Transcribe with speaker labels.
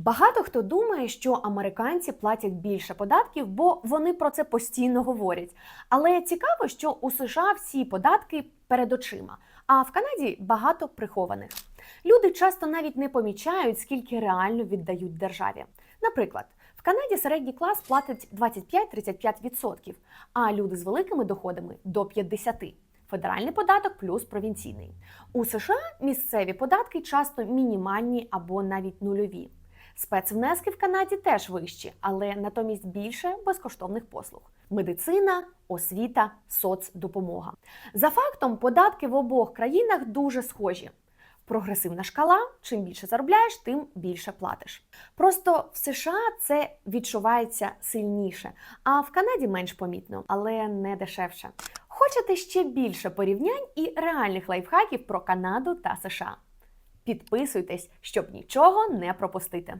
Speaker 1: Багато хто думає, що американці платять більше податків, бо вони про це постійно говорять. Але цікаво, що у США всі податки перед очима, а в Канаді багато прихованих. Люди часто навіть не помічають, скільки реально віддають державі. Наприклад, в Канаді середній клас платить 25-35%, а люди з великими доходами до 50%. Федеральний податок плюс провінційний. У США місцеві податки часто мінімальні або навіть нульові. Спецвнески в Канаді теж вищі, але натомість більше безкоштовних послуг: медицина, освіта, соцдопомога. За фактом, податки в обох країнах дуже схожі. Прогресивна шкала, чим більше заробляєш, тим більше платиш. Просто в США це відчувається сильніше, а в Канаді менш помітно, але не дешевше. Хочете ще більше порівнянь і реальних лайфхаків про Канаду та США? Підписуйтесь, щоб нічого не пропустити.